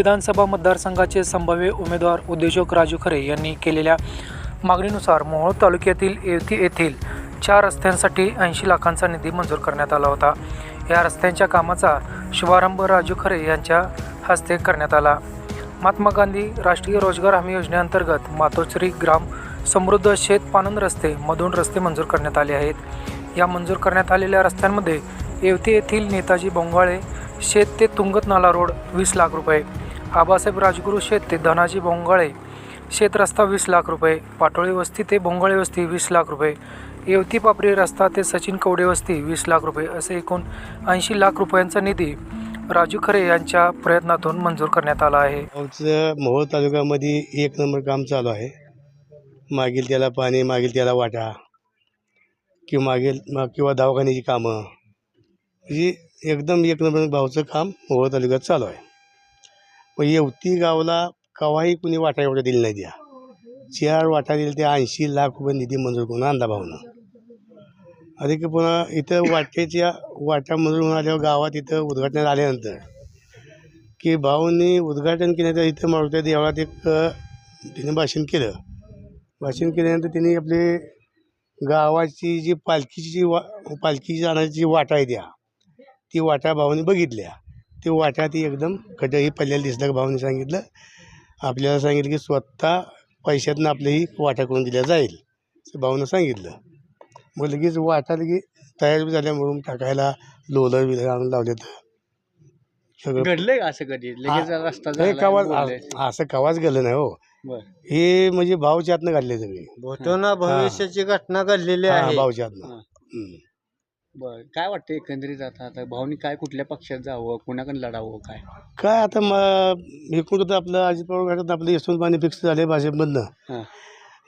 विधानसभा मतदारसंघाचे संभाव्य उमेदवार उद्योजक राजू खरे यांनी केलेल्या मागणीनुसार मोहोळ तालुक्यातील येवती येथील चार रस्त्यांसाठी ऐंशी लाखांचा निधी मंजूर करण्यात आला होता. या रस्त्यांच्या कामाचा शुभारंभ राजू खरे यांच्या हस्ते करण्यात आला. महात्मा गांधी राष्ट्रीय रोजगार हमी योजनेअंतर्गत मातोश्री ग्राम समृद्ध शेत पानंद रस्ते मधून रस्ते मंजूर करण्यात आले आहेत. या मंजूर करण्यात आलेल्या रस्त्यांमध्ये येवती येथील नेताजी बोंगाळे शेत ते तुंगत नाला रोड वीस लाख रुपये आबासाहेब राजगुरू शेत ते धनाजी भोंगळे शेत रस्ता वीस लाख रुपये पाटोळी वस्ती ते भोंगळे वस्ती वीस लाख रुपये येवती पापरी रस्ता ते सचिन कवडे वस्ती वीस लाख रुपये असे एकूण ऐंशी लाख रुपयांचा निधी राजू खरे यांच्या प्रयत्नातून मंजूर करण्यात आला आहे. आमचं मोहोळ तालुक्यामध्ये एक नंबर काम चालू आहे. मागील त्याला पाणी मागील त्याला वाटा किंवा मागील मा- किंवा दवाखान्याची कामं. म्हणजे एकदम एक नंबर भाऊचं काम मोहोळ तालुक्यात चालू आहे. पण येवती गावला कवाही कुणी वाटा एवढ्या दिली नाही द्या चार वाटा दिली त्या ऐंशी लाख रुपये निधी मंजूर करून आणला भाऊनं. अधिक पुन्हा इथं वाटेच्या वाटा मंजूर होऊन आल्यावर गावात इथं उद्घाटन आल्यानंतर की भाऊंनी उद्घाटन केल्यानंतर इथं मारुती देवळात एक तिने भाषण केलं. भाषण केल्यानंतर त्यांनी आपली गावाची जी पालखीची जी वा पालखी जाण्याची जी वाटा आहे त्या ती वाटा भाऊने बघितल्या. ती वाटा ती एकदम खड्डही पडलेलं दिसलं का भाऊने सांगितलं आपल्याला सांगितलं की स्वतः पैशातनं आपली ही वाटा करून दिल्या जाईल असं भाऊनं सांगितलं मग लगेच वाटा लगेच तयार झाल्यामुळं टाकायला लोलं बिलं आणून लावले तर सगळं घडलंय का असं कधी लगेच. रस्ता हे झाला, कवा बोलले. असं कवाच गेलं नाही हो बरं. हे म्हणजे भाऊच्यातनं घडले सगळे होतो ना भविष्याची घटना घडलेली आहे भाऊच्यातनं. हम्म. बरं. काय वाटतं एकंदरीत आता? आता भाऊनी काय कुठल्या पक्षात जावं? कुणाकडे लढावं? काय? काय आता मग एकूण तर आपलं अजित पवार गटात आपलं यशवंत माने फिक्स झाले भाजपमधनं. हां.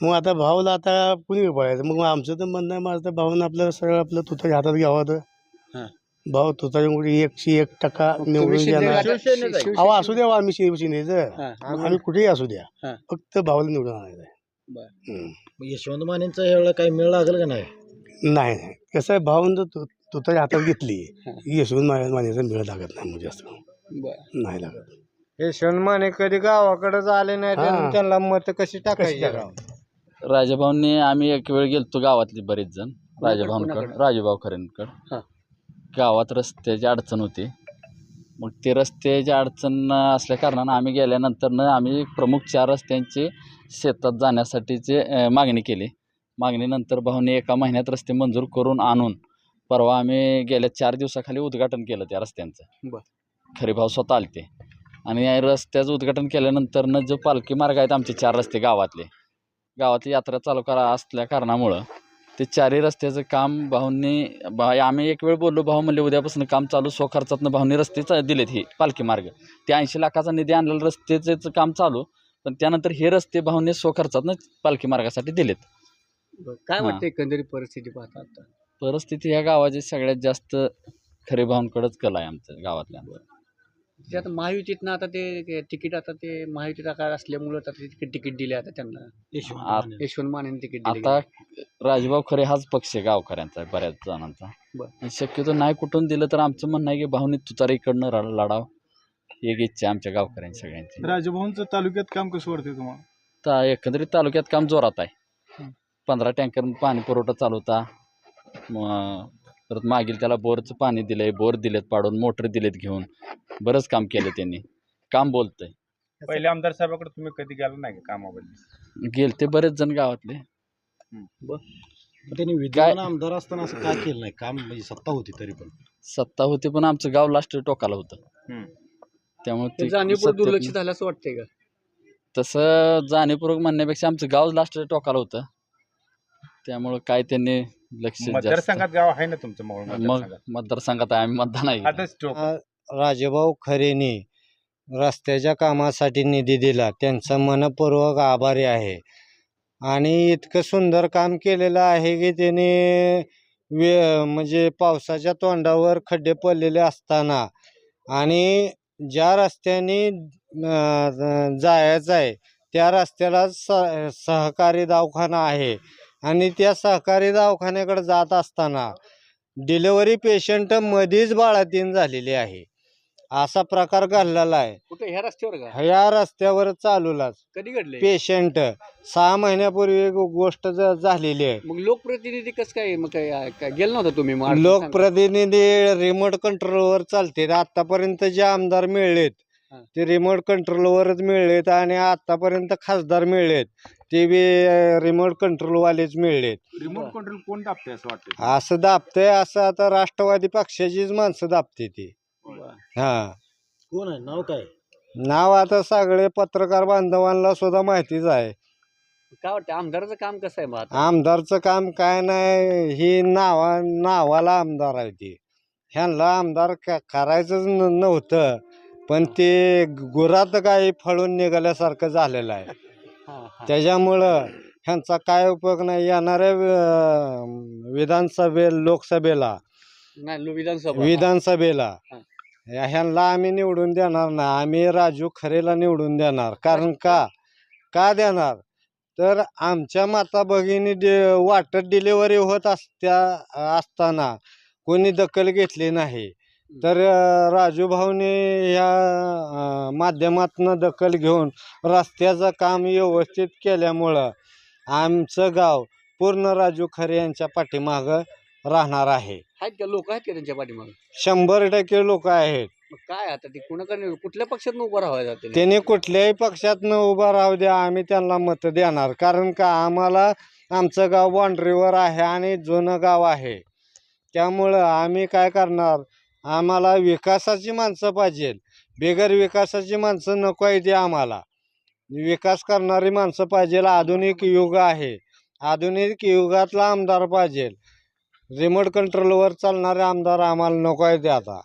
मग आता भाऊला आता कुणी पळायचं? मग आमचं तर म्हणणं आहे माझं तर भाऊनं आपलं सगळं आपलं तुताच्या हातात घ्यावं तर हां. भाऊ तुताच्या एकशे एक टक्का निवडून देणार. अहो असू द्या आम्ही शिव शिंदेचं. हां. आम्ही कुठेही असू द्या. हां. फक्त भाऊला निवडून आणायचं आहे. बरं. हम्म. यशवंत मानेंचा एवढा काही मेळ लागेल का नाही? नाही नाही कसं आहे भाऊन जर तु तुताच्या हातात घेतली. यशवंत मा मानेचा मेळ लागत नाही म्हणजे जास्त बरं. नाही लागत यशवंत माने कधी गावाकडे आले नाही हा. त्यांनी त्यांना मत कशी टाकायची? राजाभाऊंनी आम्ही एक वेळ गेलतो गावातली बरेच जण? राजाभाऊंकडे? राजूभाऊ खरेंकडे हां. गावात रस्त्याची अडचण होती मग ते रस्त्याची अडचण असल्या कारणानं आम्ही गेल्यानंतरनं आम्ही प्रमुख चार रस्त्यांची शेतात जाण्यासाठीचे अं, मागणी केली मागणीनंतर भाऊने एका महिन्यात रस्ते मंजूर करून आणून परवा आम्ही गेल्या चार दिवसाखाली उद्घाटन केलं त्या रस्त्यांचं. बरं. खरे भाऊ स्वतः आलते. आणि या रस्त्याचं उद्घाटन केल्यानंतरनं जो पालखी मार्ग आहेत आमचे चार रस्ते गावातले गावातली यात्रा चालू करा असल्या कारणामुळं ते चारही रस्त्याचं काम भाऊंनी बा आम्ही एक वेळ बोललो भाऊ म्हणले उद्यापासून काम चालू स्वखर्चातनं भाऊंनी रस्ते चा- दिलेत हे पालखी मार्ग. ते ऐंशी लाखाचा निधी आणलेलं रस्त्याचं काम चालू पण त्यानंतर हे रस्ते भाऊंनी स्वखर्चातनं पालखी मार्गासाठी दिलेत. बरं. काय हां. वाटतं एकंदरीत परिस्थिती पाहता आता? परिस्थिती ह्या गावाची सगळ्यात जास्त खरे भाऊंकडेच कला आहे आमच्या गावातल्या ते आता महायुतीतनं आता ते ते तिकीट आता ते महायुतीत आता असल्यामुळं आता ते तिकीट दिले आता त्यांना. आ- यशवंत मानेने तिकीट दिले. आता राजभाऊ खरे हाच पक्ष आहे गावकऱ्यांचा बऱ्याच जणांचा. बरं. आणि शक्यतो नाही कुठून दिलं तर आमचं म्हणणं आहे की भाऊनी तुतारीकडनं रा- लढाव. ही एक इच्छा आहे आमच्या गावकऱ्यांची सगळ्यांची. राजभाऊंचं तालुक्यात काम कसं वाटतंय तुम्हाला? तर एकंदरीत तालुक्यात काम जोरात आहे. पंधरा टँकर पाणी पुरवठा चालू होता. परत मागील त्याला बोरचं पाणी दिलंय बोर दिलेत पाडून मोटर दिलेत घेऊन. बरंच काम केलं त्यांनी. काम बोलतंय. पहिले आमदार साहेबाकडे तुम्ही कधी गेला नाही का कामाबद्दल? गेलते बरेच जण गावातले. त्यांनी विद्यमान आमदार असताना असं का केलं नाही? काम म्हणजे सत्ता होती तरी पण. सत्ता होती पण आमचं गाव लास्ट टोकाला होतं. हं. त्यामुळे ते ते दुर्लक्ष झालं असं वाटतंय का? तसं जाणीवपूर्वक म्हणण्यापेक्षा आमचं गाव लास्ट टोकाला होतं. त्यामुळं काय त्यांनी लक्ष जास्त- मतदारसंघात गाव आहे ना तुमचं मोहोळ मग मतदारसंघात? मतदारसंघात आहे आम्ही मतदान आहे. आता राजेभाऊ खरेने रस्त्याच्या कामासाठी निधी दिला. त्यांचा मनपूर्वक आभारी आहे. आणि इतकं सुंदर काम केलेलं आहे की त्याने वे म्हणजे पावसाच्या तोंडावर खड्डे पडलेले असताना आणि ज्या रस्त्याने अं, जायचं आहे त्या रस्त्याला स सहकारी दवाखाना आहे. आणि त्या सहकारी दवाखान्याकडे जात असताना डिलिव्हरी पेशंट मध्येच बाळातीन झालेली आहे. असा प्रकार घडलेला आहे. कुठे? ह्या रस्त्यावर का? ह्या रस्त्यावर चालूलाच. कधी घडले? पेशंट सहा महिन्यापूर्वी एक गोष्ट ज- झालेली आहे. मग लोकप्रतिनिधी कसं काय मग काय काय गेलं नव्हतं तुम्ही? मग अडचण सांगा. लोकप्रतिनिधी रिमोट कंट्रोलवर चालते. आतापर्यंत जे आमदार मिळलेत हा. ते रिमोट कंट्रोलवरच मिळलेत आणि आतापर्यंत खासदार मिळलेत. ते बी रिमोट कंट्रोलवालेच मिळलेत रिमोट कंट्रोल कोण दाबते असं वाटतं असं दाबतंय असं आता राष्ट्रवादी पक्षाचीच माणसं दाबते ती. हा. कोण आहे? नाव काय? नाव आता सगळे पत्रकार बांधवांना सुद्धा माहितीच आहे. काय वाटतं आमदाराचं काम कसं आहे मग आता? आमदारचं काम काय नाही ही नावा नावाला आमदार आहे ती. ह्यांना आमदार क- करायचंच न- नव्हतं. पण ते गुरात काही फळून निघाल्यासारखं झालेलं आहे. त्याच्यामुळं ह्यांचा काय उपयोग नाही येणाऱ्या विधानसभे लोकसभेला नाही विधानसभा. विधानसभेला ह्यांना आम्ही निवडून देणार ना आम्ही राजू खरेला निवडून देणार. कारण का? का देणार? तर आमच्या माता भगिनी डे वाटत डिलिव्हरी होत असत्या असताना कोणी दखल घेतली नाही. तर अं, राजू भाऊने या माध्यमातून दखल घेऊन रस्त्याचं काम व्यवस्थित केल्यामुळं आमचं गाव पूर्ण राजू खरे यांच्या पाठीमागं राहणार आहे. आहेत का? लोक आहेत का त्यांच्या पाठीमागे? शंभर टक्के लोक आहेत. मग काय आता ते कुणाकडे कुठल्या पक्षात उभं राहायचं त्याने? त्यांनी कुठल्याही पक्षात न उभा राहू द्या आम्ही त्यांना मत देणार. कारण का? आम्हाला आमचं गाव बाउंड्रीवर आहे आणि जुनं गाव आहे. त्यामुळं आम्ही काय करणार? आम्हाला विकासाची माणसं पाहिजे. बेगर विकासाची माणसं नको आहे ते आम्हाला. विकास करणारी माणसं पाहिजे आधुनिक युग आहे. आधुनिक युगातला आमदार पाहिजे. रिमोट कंट्रोलवर चालणारे आमदार आम्हाला नको आहे ते आता.